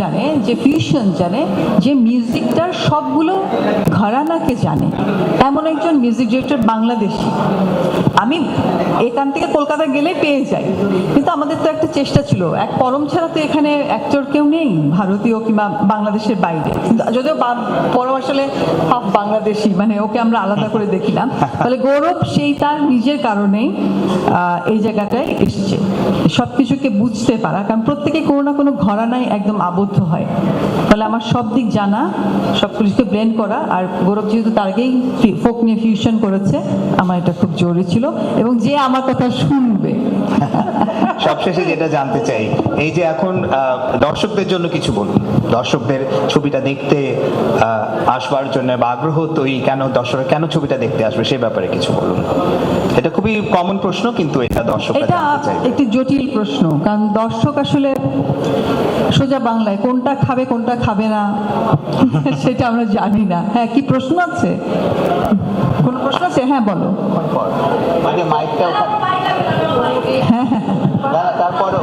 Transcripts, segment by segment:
জানে, যে ফিউশন জানে, যে মিউজিকটার সবগুলো ঘরানাকে জানে। এমন একজন মিউজিক ডিরেক্টর বাংলাদেশি। আমি এখান থেকে কলকাতা গেলে পেয়ে যাই। কিন্তু আমাদের তো একটা চেষ্টা ছিল। এক পরম ছাড়া তো এখানে অ্যাক্টর কেউ নেই, ভারতীয় কিংবা বাংলাদেশের বাইরে। যদিও পরম আসলে হাফ বাংলাদেশি মানে ওকে আমরা আলাদা করে দেখিলাম তাহলে গৌরব সেই তার নিজের কারণেই এই জায়গাটায় এসছে। সব কিছুকে বুঝতে পারা। কারণ প্রত্যেকে কোনো না কোনো ঘরানায় একদম আবদ্ধ হয়। ফলে আমার সব দিক জানা, সব কিছুকে ব্লেন্ড করা। আর গৌরব যেহেতু তার আগেই ফোক নিয়ে ফিউশন করেছে, আমার এটা খুব জরুরি ছিল। এবং যে আমার কথা শুনবে। সবশেষে যেটা জানতে চাই, এই যে এখন দর্শকদের জন্য কিছু বলুন। দর্শকদের ছবিটা দেখতে আসবার জন্য বা আগ্রহ তৈরি কেন দর্শকরা কেন ছবিটা দেখতে আসবে, সে ব্যাপারে কিছু বলুন। এটা খুবই কমন প্রশ্ন কিন্তু এটা দর্শক এটা একটি জটিল প্রশ্ন কারণ দর্শক আসলে সোজা বাংলায় কোনটা খাবে কোনটা খাবে না সেটা আমরা জানি না। হ্যাঁ কি প্রশ্ন আছে? কোন প্রশ্ন আছে? হ্যাঁ বলো। মানে মাইকটা হ্যাঁ না, না, তারপরও।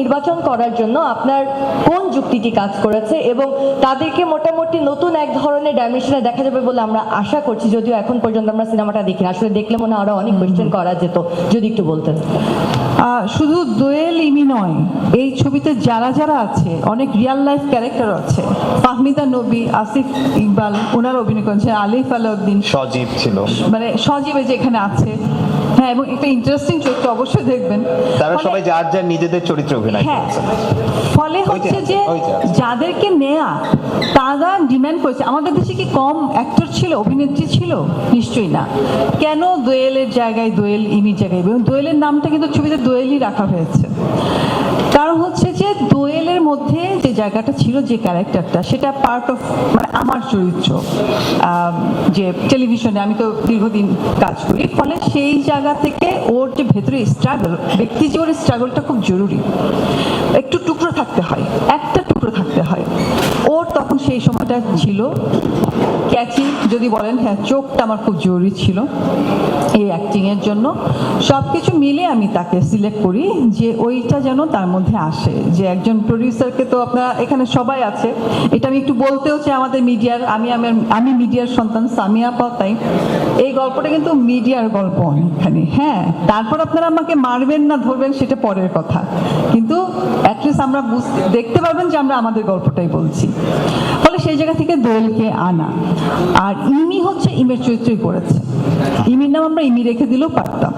নির্বাচন করার জন্য আপনার কোন যুক্তিটি কাজ করেছে এবং তাদেরকে মোটামুটি নতুন এক ধরনের ডাইমেনশনে দেখা যাবে বলে আমরা আশা করছি যদিও এখন পর্যন্ত আমরা সিনেমাটা দেখি আসলে দেখলে মনে হয় আরও অনেক কোয়েশ্চেন করা যেত যদি একটু বলতেন। শুধু দোয়েল ইমি নয় এই ছবিতে যারা যারা আছে অনেক রিয়াল লাইফ ক্যারেক্টার আছে। ফাহমিদা নবী আসিফ ইকবাল ওনার অভিনয় করেছে আলিফ আলাউদ্দিন। সজীব ছিল। মানে সজীবে যেখানে আছে। হ্যাঁ এবং একটা ইন্টারেস্টিং চরিত্র অবশ্যই দেখবেন। তারা সবাই যার যার নিজেদের চরিত্র অভিনয় হ্যাঁ করেছে। ফলে হচ্ছে যে। যাদেরকে নেয়া তারা ডিমান্ড করেছে। আমাদের দেশে কি কম অ্যাক্টর ছিল অভিনেত্রী ছিল? নিশ্চয়ই না। কেন দোয়েলের জায়গায় দোয়েল ইমির জায়গায়? এবং দোয়েলের নামটা কিন্তু ছবিতে দোয়েলই রাখা হয়েছে। কারণ হচ্ছে যে দোয়েলের মধ্যে যে জায়গাটা ছিল যে ক্যারেক্টারটা, সেটা পার্ট অফ মানে আমার চরিত্র যে টেলিভিশনে আমি তো দীর্ঘদিন কাজ করি, ফলে সেই জায়গা থেকে ওর যে ভেতরে স্ট্রাগল ব্যক্তি জীবনের স্ট্রাগলটা খুব জরুরি। একটু টুকরো থাকতে হয়, একটা টুকরো থাকতে হয়। ওর তখন সেই সময়টা ছিল ক্যাচি যদি বলেন হ্যাঁ চোখটা আমার খুব জরুরি ছিল এই অ্যাক্টিংয়ের জন্য। সব কিছু মিলে আমি তাকে সিলেক্ট করি যে ওইটা যেন তার মধ্যে আসে। যে একজন প্রডিউসারকে তো আপনারা, এখানে সবাই আছে। এটা আমি একটু বলতেও চাই আমাদের মিডিয়ার, আমি আমার, আমি মিডিয়ার সন্তান, সামিয়া পাতাই এই গল্পটা কিন্তু মিডিয়ার গল্প অনেকখানি। হ্যাঁ তারপর আপনারা আমাকে মারবেন না, ধরবেন, সেটা পরের কথা। কিন্তু অ্যাটলিস্ট আমরা বুঝতে, দেখতে পারবেন যে আমরা আমাদের গল্পটাই বলছি। সেই জায়গা থেকে দোয়েলকে আনা। আর ইমি হচ্ছে ইমের চরিত্রই করেছে। ইমির নাম আমরা ইমি রেখে দিলেও পারতাম।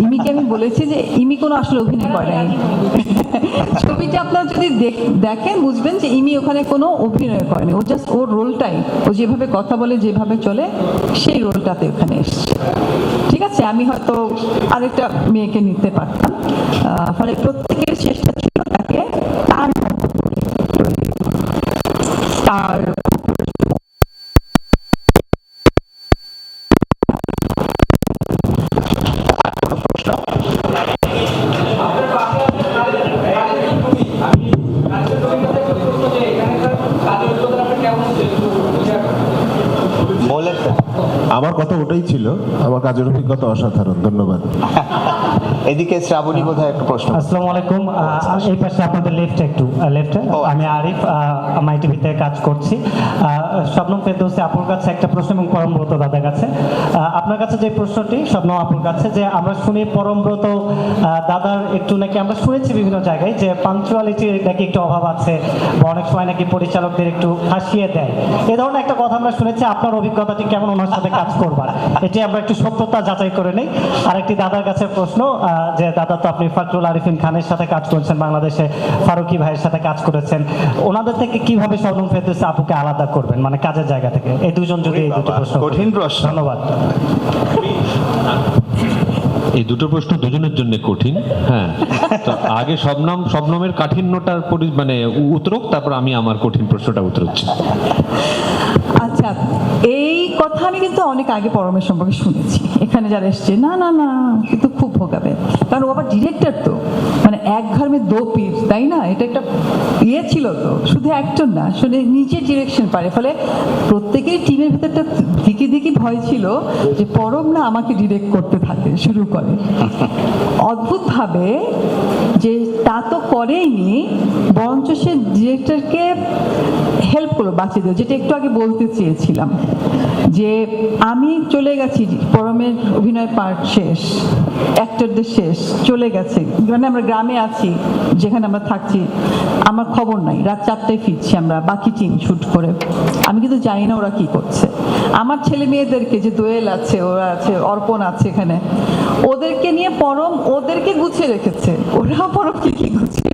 ইমিকে আমি বলেছি যে ইমি কোনো আসলে অভিনয় করে ছবিটা আপনারা যদি দেখ- দেখেন, বুঝবেন যে ইমি ওখানে কোনো অভিনয় করেনি। ও জাস্ট ওর রোলটাই ও যেভাবে কথা বলে, যেভাবে চলে, সেই রোলটাতে ওখানে এসছে। ঠিক আছে? আমি হয়তো আরেকটা মেয়েকে নিতে পারতাম। ফলে প্রত্যেকের চেষ্টা ছিল তাকে তৈরি করা। তার বলেন তো। আমার কথা ওটাই ছিল। আমার কাজের অভিজ্ঞতা অসাধারণ। ধন্যবাদ। এদিকে শ্রাবণী বোধহয় একটা প্রশ্ন আসসালামু আলাইকুম। এই পাশে আপনাদের লেফটে একটু লেফটে ও, আমি আরিফ মাই টিভিতে কাজ করছি। শবনম ফেরদৌসি, আপুর কাছে একটা প্রশ্ন এবং পরমব্রত দাদার কাছে। আপনার কাছে যে প্রশ্নটি শবনম আপুর কাছে, যে আমরা শুনি পরমব্রত দাদার একটু নাকি, আমরা শুনেছি বিভিন্ন জায়গায় যে পাঞ্চুয়ালিটির নাকি একটু অভাব আছে বা অনেক সময় নাকি পরিচালকদের একটু হাসিয়ে দেয়। এ ধরনের একটা কথা আমরা শুনেছি, আপনার অভিজ্ঞতাটি কেমন ওনার সাথে কাজ করবার? এটি আমরা একটু সত্যতা যাচাই করে নেই। আরেকটি দাদার কাছে প্রশ্ন যে দাদা তো আপনি ফাকরুল আরিফিন খানের সাথে কাজ করেছেন, বাংলাদেশে ফারুকি ভাইয়ের সাথে কাজ করেছেন। ওনাদের থেকে কীভাবে শবনম ফেরদৌসি আপুকে আলাদা করবেন? মানে কাজের জায়গা থেকে। এই দুজন যদি এই দুটো প্রশ্ন। কঠিন প্রশ্ন। ধন্যবাদ। এই দুটো প্রশ্ন দুজনের জন্য কঠিন হ্যাঁ। তো আগে সবনাম শবনমের কাঠিন্যটার পরি- মানে উত্তরক তারপর আমি আমার কঠিন প্রশ্নটা উত্তরচ্ছি আচ্ছা এই কথা আমি কিন্তু অনেক আগে পরমের সম্পর্কে শুনেছি। এখানে যারা এসছে, না না না কিন্তু খুব ভোগাবে। কারণ ও আবার ডিরেক্টর তো। মানে এক ঘর মে দো পীর, তাই না? এটা একটা ইয়ে ছিল তো, শুধু একজন না শুনে নিজে ডিরেকশন পারে। ফলে প্রত্যেকেই টিমের ভিতরটা দিকে দিকে ভয় ছিল যে পরম না আমাকে ডিরেক্ট করতে থাকে, শুরু করে। অদ্ভুতভাবে যে তা তো করেইনি, বরঞ্চ সে ডিরেক্টরকে হেল্প করল বাঁচিয়ে দিল যেটা একটু আগে বলতে চেয়েছিলাম, যে আমি চলে গেছি, পরমের অভিনয় পার্ট শেষ অ্যাক্টরদের শেষ, চলে গেছে। মানে আমরা গ্রামে আছি, যেখানে আমরা থাকছি, আমার খবর নাই। রাত চারটায় ফিরছি আমরা, বাকি টিম শুট করে। আমি কিন্তু জানি না ওরা কি করছে। আমার ছেলে মেয়েদেরকে যে দোয়েল আছে, ওরা আছে, অর্পণ আছে এখানে, ওদেরকে নিয়ে পরম ওদেরকে গুছিয়ে রেখেছে। ওরা পরমকে কি গুছিয়ে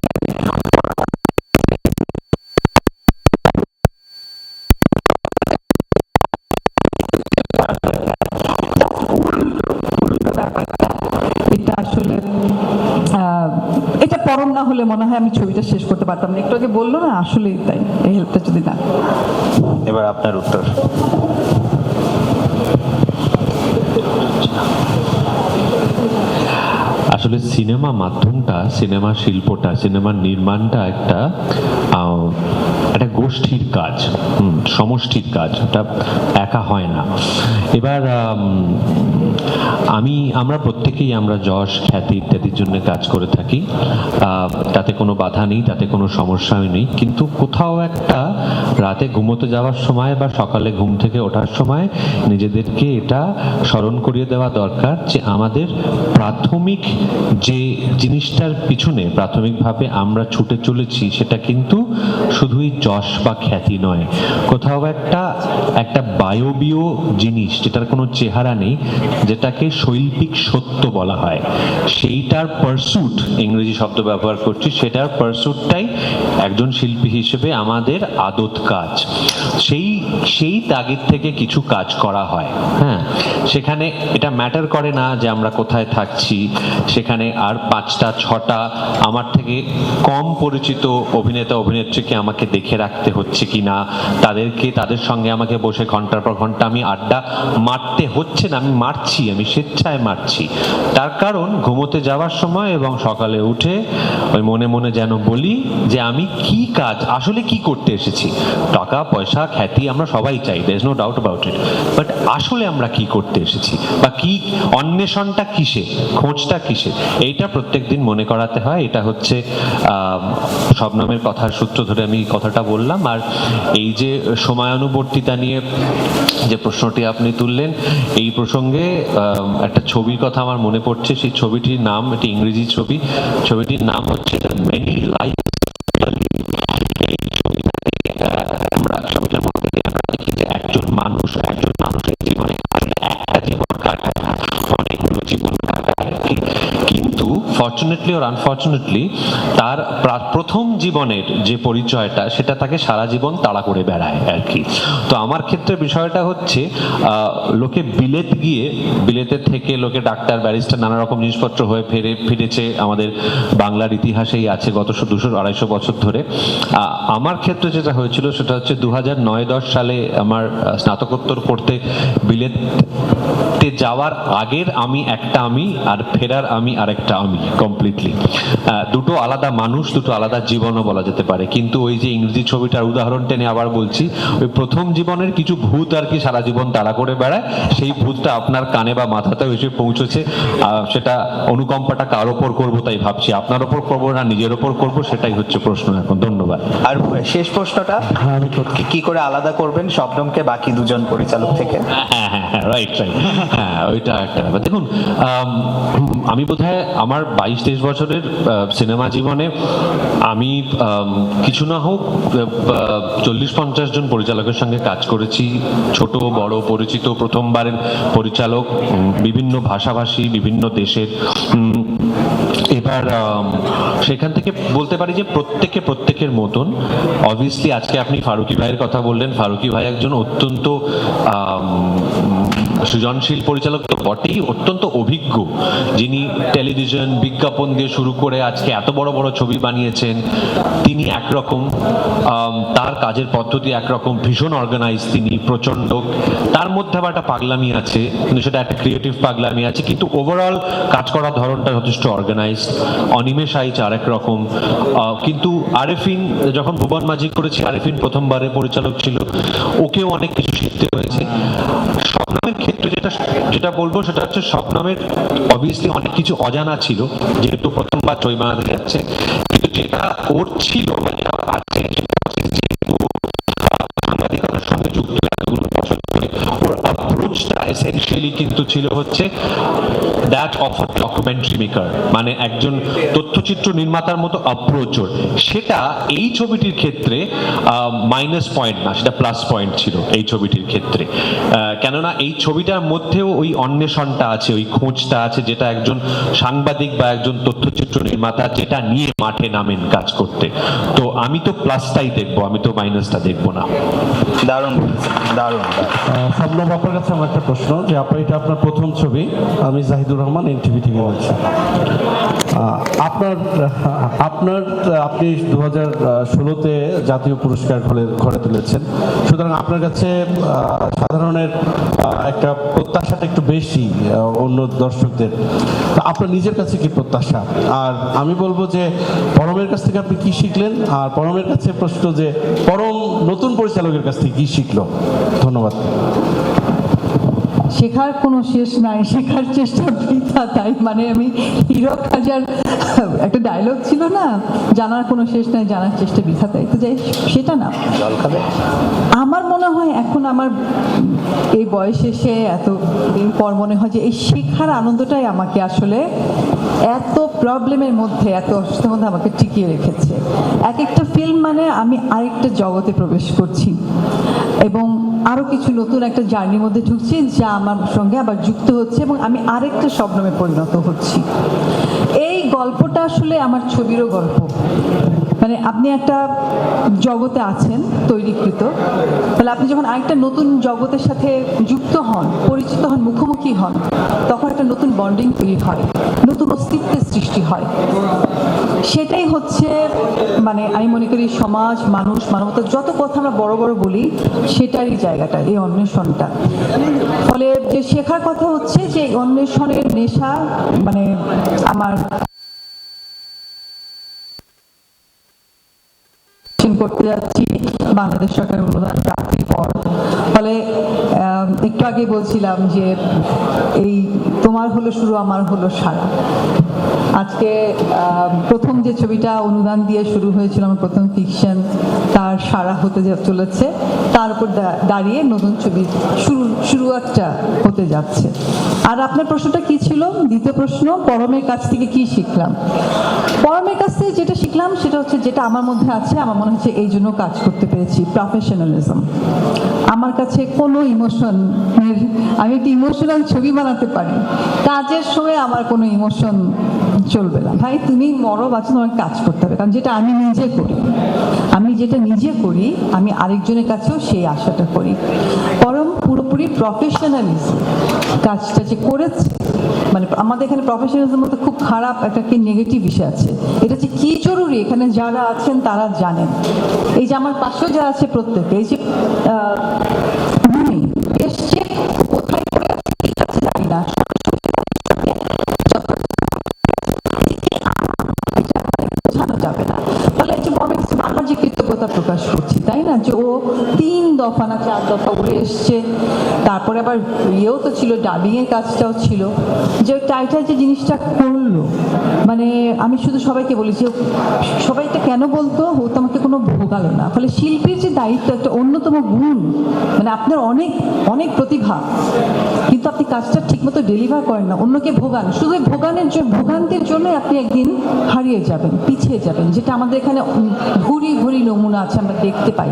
এটা আসলে এটা পরম না হলে মনে হয় আমি ছবিটা শেষ করতে পারতাম না। একটু আগে বলল না, আসলেই তাই, এই হেল্পটা যদি না। এবার আপনার উত্তর। আসলে সিনেমা মাধ্যমটা, সিনেমা শিল্পটা, সিনেমার নির্মাণটা একটা গোষ্ঠীর কাজ। সমষ্টির কাজ এটা একা হয় না। এবার, আমি আমরা প্রত্যেকেই আমরা যশ, খ্যাতি ইত্যাদির জন্য কাজ করে থাকি। তাতে কোনো বাধা নেই, তাতে কোনো সমস্যাও নেই। কিন্তু কোথাও একটা রাতে ঘুমোতে যাওয়ার সময় বা সকালে ঘুম থেকে ওঠার সময় নিজেদেরকে এটা স্মরণ করিয়ে দেওয়া দরকার যে আমাদের প্রাথমিক যে জিনিসটার পিছনে প্রাথমিকভাবে আমরা ছুটে চলেছি, সেটা কিন্তু শুধুই যশ বা খ্যাতি নয়। কোথাও একটা একটা বায়বীয় জিনিস যেটার কোনো চেহারা নেই, যেটাকে শৈল্পিক সত্য বলা হয়, সেইটার পারসুট ইংরেজি শব্দ ব্যবহার করছি, সেটার পারসুটটাই একজন শিল্পী হিসেবে আমাদের আদত কাজ। সেই সেই তাগিদ থেকে কিছু কাজ করা হয় হ্যাঁ? সেখানে এটা ম্যাটার করে না যে আমরা কোথায় থাকছি, সেখানে আর পাঁচটা, ছটা, আমার থেকে কম পরিচিত অভিনেতা, অভিনেত্রীকে আমাকে দেখে রাখতে হচ্ছে কি না তাদেরকে তাদের সঙ্গে আমাকে বসে ঘণ্টার পর ঘণ্টা আমি আড্ডা মারতে হচ্ছে না আমি মারছি আমি স্বেচ্ছায় মারছি। তার কারণ ঘুমোতে যাওয়ার সময় এবং সকালে উঠে ওই মনে মনে যেন বলি যে আমি কি কাজ আসলে কি করতে এসেছি। টাকা পয়সা খ্যাতি আমরা সবাই চাই দের no doubt about it but আসলে আমরা কি করতে এসেছি বা কি অন্বেষণটা কিসে খোঁজটা কিসে? এইটা প্রত্যেকদিন মনে করাতে হয়। এটা হচ্ছে আহ, নামের কথার সূত্র ধরে আমি কথাটা বললাম। আর এই যে সময়ানুবর্তিতা নিয়ে যে প্রশ্নটি আপনি তুললেন, এই প্রসঙ্গে একটা ছবির কথা আমার মনে পড়ছে। সেই ছবিটির নাম, এটি ইংরেজি ছবি। ছবিটির নাম হচ্ছে মেনি লাইফ একজন মানুষ, একজন মানুষের জীবনে আসলে একটা জীবন কাটায় না, অনেকগুলো জীবন কাটায় আর কি। কিন্তু ফর্চুনেটলি ওর আনফর্চুনেটলি তার প্রা- প্রথম জীবনের যে পরিচয়টা, সেটা তাকে সারা জীবন তাড়া করে বেড়ায় আর কি। তো আমার ক্ষেত্রে বিষয়টা হচ্ছে লোকে বিলেত গিয়ে বিলেতের থেকে লোকে ডাক্তার, ব্যারিস্টার নানা রকম জিনিসপত্র হয়ে ফিরে, ফিরেছে আমাদের বাংলার ইতিহাসেই আছে গত দুশো আড়াইশো বছর ধরে। আমার ক্ষেত্রে যেটা হয়েছিল, সেটা হচ্ছে দু হাজার নয় দশ সালে আমার স্নাতকোত্তর পড়তে বিলেতে যাওয়ার আগের আমি একটা আমি, আর ফেরার আমি আরেকটা আমি। কমপ্লিটলি দুটো আলাদা মানুষ দুটো আলাদা জীবনও বলা যেতে পারে। কিন্তু ওই যে ইংরেজি ছবিটার উদাহরণ টেনে আবার বলছি ওই প্রথম জীবনের কিছু ভূত আর কি সারা জীবন তাড়া করে বেড়ায় সেই ভূতটা আপনার কানে বা মাথাতে এসে পৌঁছেছে। সেটা অনুকম্পাটা কার ওপর করব তাই ভাবছি। আপনার ওপর করব না নিজের ওপর করব সেটাই হচ্ছে প্রশ্ন এখন। ধন্যবাদ। আর শেষ প্রশ্নটা কি- কি করে আলাদা করবেন শবনমকে বাকি দুজন পরিচালক থেকে? হ্যাঁ হ্যাঁ হ্যাঁ রাইট রাইট হ্যাঁ ওইটা একটা ব্যাপার। দেখুন আম, আমি বোধহয় আমার বাইশ তেইশ বছরের সিনেমা জীবনে আমি কিছু না হোক চল্লিশ পঞ্চাশ জন পরিচালকের সঙ্গে কাজ করেছি। ছোট বড় পরিচিত প্রথমবারের পরিচালক বিভিন্ন ভাষাভাষী বিভিন্ন দেশের এবার সেখান থেকে বলতে পারি যে প্রত্যেকে প্রত্যেকের মতন। অবভিয়াসলি আজকে আপনি ফারুকি ভাইয়ের কথা বললেন। ফারুকি ভাই একজন অত্যন্ত সৃজনশীল পরিচালক তো বটেই, অত্যন্ত অভিজ্ঞ। যিনি টেলিভিশন বিজ্ঞাপন দিয়ে শুরু করে আজকে এত বড় বড় ছবি বানিয়েছেন, তিনি একরকম তার কাজের পদ্ধতি একরকম, ভীষণ অর্গানাইজ তিনি, প্রচণ্ড। তার মধ্যে আবার একটা পাগলামি আছে সেটা একটা ক্রিয়েটিভ পাগলামি আছে, কিন্তু ওভারঅল কাজ করার ধরনটা যথেষ্ট অর্গানাইজ অনিমেষ আইচ আরেক রকম। কিন্তু আরেফিন, যখন ভুবন মাঝি করেছি, আরেফিন প্রথমবারে পরিচালক ছিল, ওকেও অনেক কিছু শিখতে হয়েছে। স্বপ্নামের ক্ষেত্রে যেটা যেটা বলব সেটা হচ্ছে স্বপ্নমের অবভিয়াসলি অনেক কিছু অজানা ছিল, যেহেতু প্রথমবার ছবি বানাতে যাচ্ছে। কিন্তু যেটা ওর ছিল যেহেতু সাংবাদিকতার সঙ্গে যুক্ত এতগুলো বছর এসেনশিয়ালি কিন্তু ছিল হচ্ছে that of a documentary maker মানে একজন তথ্যচিত্র নির্মাতার মতো অ্যাপ্রোচ ওর সেটা এই ছবিটির ক্ষেত্রে মাইনাস পয়েন্ট না সেটা প্লাস পয়েন্ট ছিল এই ছবিটির ক্ষেত্রে। কেননা এই ছবিটার মধ্যেও ওই অন্বেষণটা আছে ওই খোঁজটা আছে যেটা একজন সাংবাদিক বা একজন তথ্যচিত্র নির্মাতা যেটা নিয়ে মাঠে নামেন কাজ করতে। তো আমি তো প্লাসটাই দেখব আমি তো মাইনাসটা দেখব না। দারুণ দারুণ। দারুণ। স্বপ্নব আপনার কাছে আমার একটা প্রশ্ন যে আপনার এটা আপনার প্রথম ছবি, আমি জাহিদুর রহমান এনটিভি থেকে বলছি। আপনার আপনার, আপনি দু হাজার ষোলোতে জাতীয় পুরস্কার ঘরে ঘরে তুলেছেন। সুতরাং আপনার কাছে সাধারণের একটা প্রত্যাশাটা একটু বেশি অন্য দর্শকদের। তা আপনার নিজের কাছে কি প্রত্যাশা? আর আমি বলব যে পরমের কাছ থেকে আপনি কি শিখলেন? আর পরমের কাছে প্রশ্ন যে পরম নতুন পরিচালকের কাছ থেকে কি শিখলো? ধন্যবাদ। শেখার কোনো শেষ নাই শেখার চেষ্টা বৃথা তাই মানে আমি হীরক হাজার একটা ডায়লগ ছিল না জানার কোনো শেষ নাই জানার চেষ্টা বৃথা তাই তো যাই সেটা না। আমার মনে হয় এখন আমার এই বয়সে এসে এত দিন পর মনে হয় যে এই শেখার আনন্দটাই আমাকে আসলে এত প্রবলেমের মধ্যে এত অসুস্থের মধ্যে আমাকে টিকিয়ে রেখেছে। এক একটা ফিল্ম মানে আমি আরেকটা জগতে প্রবেশ করছি। এবং আরও কিছু নতুন একটা জার্নির মধ্যে ঢুকছি যা আমার সঙ্গে আবার যুক্ত হচ্ছে এবং আমি আরেকটা স্বপ্নমে পরিণত হচ্ছি। এই গল্পটা আসলে আমার ছবিরও গল্প। মানে আপনি একটা জগতে আছেন, তৈরিকৃত। তাহলে আপনি যখন আরেকটা নতুন জগতের সাথে যুক্ত হন, পরিচিত হন, মুখোমুখি হন, তখন একটা নতুন বন্ডিং তৈরি হয়, নতুন অস্তিত্বের সৃষ্টি হয়। সেটাই হচ্ছে মানে আমি মনে করি সমাজ, মানুষ, মানবতা, যত কথা আমরা বড় বড় বলি, সেটারই জায়গাটা, এই অন্বেষণটা। ফলে যে শেখার কথা হচ্ছে যে অন্বেষণের নেশা মানে আমার নির্বাচন করতে যাচ্ছি। বাংলাদেশ সরকারের অনুদান প্রাপ্তির পর। ফলে একটু আগে বলছিলাম যে, এই তোমার হলো শুরু, আমার হলো সারা। আজকে প্রথম যে ছবিটা অনুদান দিয়ে শুরু হয়েছিল, আমার প্রথম ফিকশন তার সারা হতে চলেছে, তার উপর দাঁড়িয়ে নতুন ছবি শুরু, শুরুয়াতটা হতে যাচ্ছে। আর আপনার প্রশ্নটা কি ছিল? দ্বিতীয় প্রশ্ন, পরমের কাছ থেকে কি শিখলাম? পরমের কাছ থেকে যেটা শিখলাম, সেটা হচ্ছে যেটা আমার মধ্যে আছে, আমার মনে হচ্ছে এই জন্য কাজ করতে পেরেছি প্রফেশনালিজম আমার কাছে কোনো ইমোশন আমি একটি ইমোশনাল ছবি বানাতে পারি। কাজের সময় আমার কোনো ইমোশন চলবে না। ভাই, তুমি মরো বাঁচো তোমার কাজ করতে হবে, কারণ যেটা আমি নিজে করি, আমি যেটা নিজে করি, আমি আরেকজনের কাছেও সেই আশাটা করি। পরম পুরোপুরি প্রফেশনালিজম কাজটা যে করেছে মানে আমাদের এখানে প্রফেশনালিজম মধ্যে খুব খারাপ একটা কি নেগেটিভ বিষয় আছে। এটা যে কি জরুরি? এখানে যারা আছেন তারা জানেন। এই যে আমার পাশেও যারা আছে প্রত্যেকে, এই যে তাই না? যে ও তিন দফা না চার দফা উড়ে এসছে। তারপরে আবার ইয়েও তো ছিল ডাবিংয়ের কাজটাও ছিল। যে টাইটাল যে জিনিসটা করল মানে আমি শুধু সবাইকে বলি যে সবাই এটা কেন বলতো, ও তো আমাকে কোনো ভোগালো না। ফলে শিল্পীর যে দায়িত্ব একটা অন্যতম গুণ মানে আপনার অনেক অনেক প্রতিভা। কিন্তু আপনি কাজটা ঠিকমতো ডেলিভার করেন না, অন্যকে ভোগান। শুধু ভোগানের জন্য, ভোগান্তির জন্য আপনি একদিন হারিয়ে যাবেন, পিছিয়ে যাবেন। যেটা আমাদের এখানে ভুরি ভুরি নমুনা আছে, আমরা দেখতে পাই।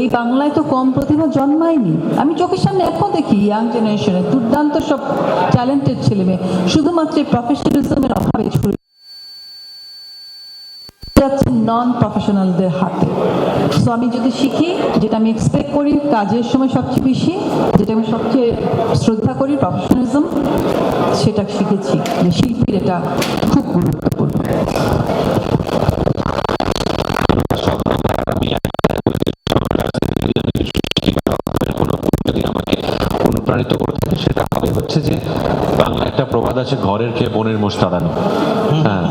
এই বাংলায় তো কম প্রতিভা জন্মায়নি। আমি চোখের সামনে এখন দেখি ইয়াং জেনারেশনে দুর্দান্ত সব ট্যালেন্টেড ছেলে মেয়ে, শুধুমাত্র প্রফেশনালিজমের অভাবে যাচ্ছে নন প্রফেশনালদের হাতে। সো আমি যদি শিখি, যেটা আমি এক্সপেক্ট করি কাজের সময় সবচেয়ে বেশি, যেটা আমি সবচেয়ে শ্রদ্ধা করি প্রফেশনালিজম সেটা শিখেছি শিল্পীর এটা খুব গুরুত্বপূর্ণ প্রবাদ আছে ঘরের খেয়ে বনের মোষ তাড়ানো। হ্যাঁ।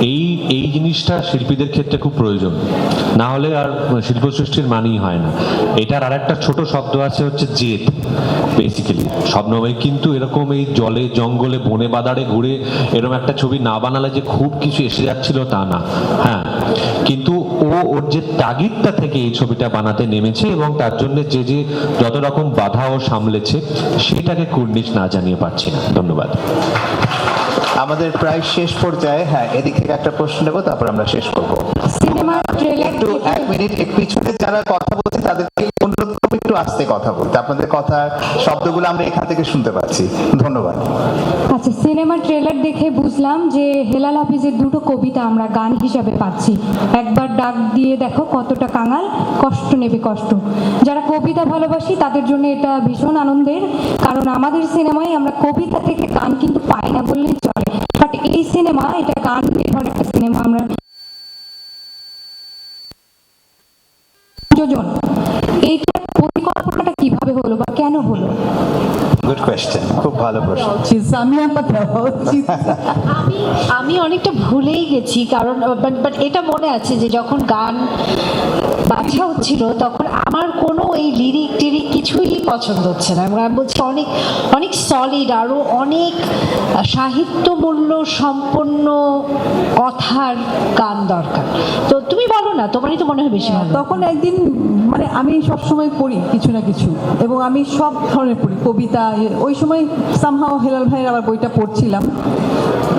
এই এই জিনিসটা শিল্পীদের ক্ষেত্রে খুব প্রয়োজন। না হলে আর শিল্প সৃষ্টির মানেই হয় না। এটার আর একটা ছোট শব্দ আছে হচ্ছে জেদ বেসিক্যালি স্বপ্নময় কিন্তু এরকম এই জলে জঙ্গলে বনে বাদারে ঘুরে এরকম একটা ছবি না বানালে যে খুব কিছু এসে যাচ্ছিল তা না। হ্যাঁ। কিন্তু ও ওর যে তাগিদটা থেকে এই ছবিটা বানাতে নেমেছে এবং তার জন্য যে যে যত রকম বাধা ও সামলেছে সেটাকে কুর্নিশ না জানিয়ে পারছি না। ধন্যবাদ। আমাদের প্রায় শেষ পর্যায়ে হ্যাঁ এদিক থেকে একটা প্রশ্ন নেব তারপর আমরা শেষ করব। একটু এক মিনিট পিছনে যারা কথা বলছে তাদেরকে অনুরোধ করব একটু আস্তে কথা বলতে। আপনাদের কথা শব্দগুলো আমরা এখান থেকে শুনতে পাচ্ছি। ধন্যবাদ। আচ্ছা সিনেমার ট্রেলার দেখে বুঝলাম যে হেলাল হাফিজের দুটো কবিতা আমরা গান হিসাবে পাচ্ছি। একবার ডাক দিয়ে দেখো কতটা কাঙাল কষ্ট নেবে কষ্ট। যারা কবিতা ভালোবাসি তাদের জন্য এটা ভীষণ আনন্দের কারণ আমাদের সিনেমায় আমরা কবিতা থেকে গান কিন্তু পাই না বললেই চলে। বাট এই সিনেমা এটা গান নির্ভর একটা সিনেমা আমরা যোজন এইটার পরিকল্পনাটা কীভাবে হলো বা কেন হলো? গুড কোয়েশ্চেন খুব ভালো প্রশ্ন। আমি আমি অনেকটা ভুলেই গেছি কারণ বাট বাট এটা মনে আছে যে যখন গান বাছা হচ্ছিল তখন আমার কোনো এই লিরিক টিরিক কিছুই পছন্দ হচ্ছে না। এবং আমি বলছি অনেক অনেক সলিড আরও অনেক সাহিত্য মূল্য সম্পন্ন কথার গান দরকার। তো তুমি বলো না তোমারই তো মনে হয় বেশি ভালো। তখন একদিন মানে আমি সব সময় পড়ি কিছু না কিছু এবং আমি সব ধরনের পড়ি কবিতা ওই সময় সামহাও হেলাল ভাইয়ের আবার বইটা পড়ছিলাম।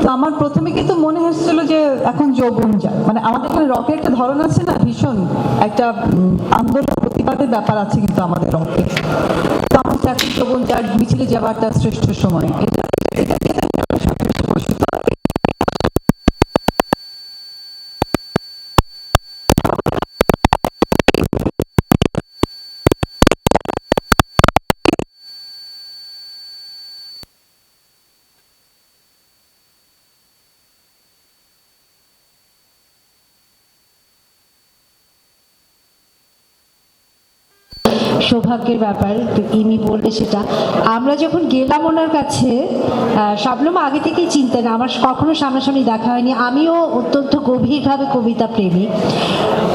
তো আমার প্রথমে কিন্তু মনে হচ্ছিল যে এখন যৌবন যায় মানে আমাদের এখানে রকের একটা ধরন আছে না, ভীষণ একটা আন্দোলন প্রতিবাদের ব্যাপার আছে কিন্তু আমাদের রকে তো আমার চাকরি যৌবন যার মিছিলে যাওয়াটা শ্রেষ্ঠ সময়। এটা সৌভাগ্যের ব্যাপার তো ইনি বলবে সেটা। আমরা যখন গেলাম ওনার কাছে আহ, আগে থেকেই চিনতেন আমার কখনো সামনাসামনি দেখা হয়নি। আমিও অত্যন্ত গভীরভাবে কবিতা প্রেমী।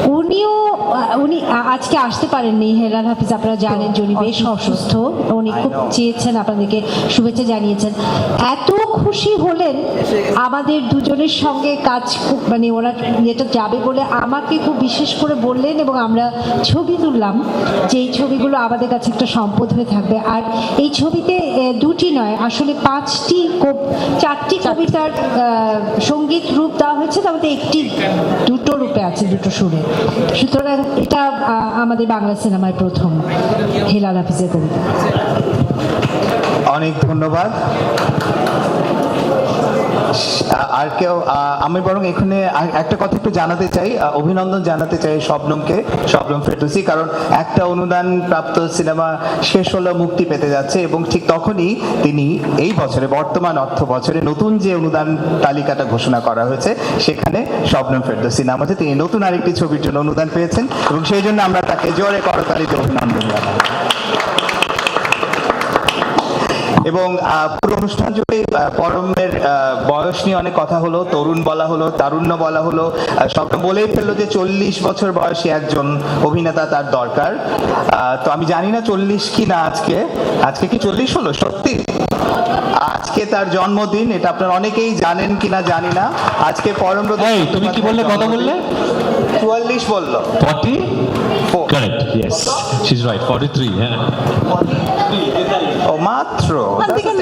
উনিও উনি আজকে আসতে পারেননি হেলাল হাফিজ আপনারা জানেন যে উনি বেশ অসুস্থ। উনি খুব চেয়েছেন আপনাদেরকে শুভেচ্ছা জানিয়েছেন। এত খুশি হলেন আমাদের দুজনের সঙ্গে কাজ খুব- মানে ওরা যেটা যাবে বলে আমাকে খুব বিশেষ করে বললেন এবং আমরা ছবি তুললাম যে এই ছবিগুলো আমাদের কাছে একটা সম্পদ হয়ে থাকবে। আর এই ছবিতে দুটি নয় আসলে পাঁচটি চারটি কবিতার সংগীত রূপ দেওয়া হয়েছে তার মধ্যে একটি দুটো রূপে আছে দুটো সুরে। সুতরাং এটা আমাদের বাংলা সিনেমায় প্রথম। হেলাল হাফিজের কবিতা। অনেক ধন্যবাদ। আর কেউ আমি বরং এখানে একটা কথা একটু জানাতে চাই অভিনন্দন জানাতে চাই শবনমকে, শবনম ফেরদৌসি, কারণ একটা অনুদান প্রাপ্ত সিনেমা শেষ হলো, মুক্তি পেতে যাচ্ছে এবং ঠিক তখনই তিনি এই বছরে, বর্তমান অর্থ বছরে নতুন যে অনুদান তালিকাটা ঘোষণা করা হয়েছে, সেখানে শবনম ফেরদৌসি নাম আছে তিনি নতুন আরেকটি ছবির জন্য অনুদান পেয়েছেন এবং সেই জন্য আমরা তাকে জোরে করতালিতে অভিনন্দন জানাই এবং পুরো অনুষ্ঠান জুড়ে পরমের বয়স নিয়ে অনেক কথা হলো তরুণ বলা হলো তারুণ্য বলা হলো সব বলেই ফেলল যে চল্লিশ বছর বয়সী একজন অভিনেতা তার দরকার। তো আমি জানি না চল্লিশ কি না আজকে। আজকে কি চল্লিশ হলো? সত্যি? আজকে তার জন্মদিন এটা আপনারা অনেকেই জানেন কিনা জানি না। আজকে পরম তুমি কি বললে? কত বললে? চুয়াল্লিশ বলল। Forty? Four. Correct yes she is right forty three হ্যাঁ মাত্র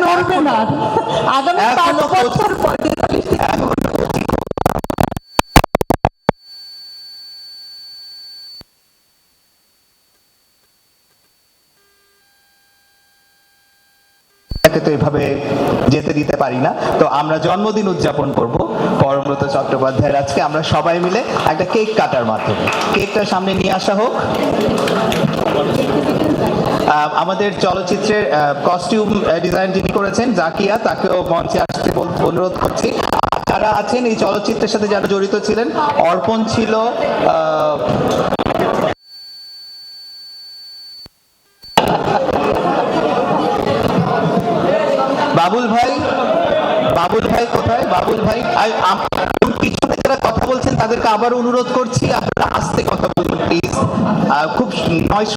নড়বে না। আগামী পাঁচ বছর পরে তাকে তো এভাবে যেতে দিতে পারি না। তো আমরা জন্মদিন উদযাপন করব পরমব্রত চট্টোপাধ্যায়ের আজকে। আমরা সবাই মিলে একটা কেক কাটার মাধ্যমে। কেকটা সামনে নিয়ে আসা হোক। আমাদের চলচ্চিত্রের কস্টিউম ডিজাইন যিনি করেছেন, জাকিয়া, তাকেও মঞ্চে আসতে অনুরোধ করছি। যারা আছেন এই চলচ্চিত্রের সাথে যারা জড়িত ছিলেন, অর্পণ ছিল বাবুল ভাই বাবুল ভাই কোথায়? বাবুল ভাই পিছনে যারা কথা বলছেন, তাদেরকে আবার অনুরোধ করছি, আপনারা আস্তে কথা বলুন প্লিজ খুব নয়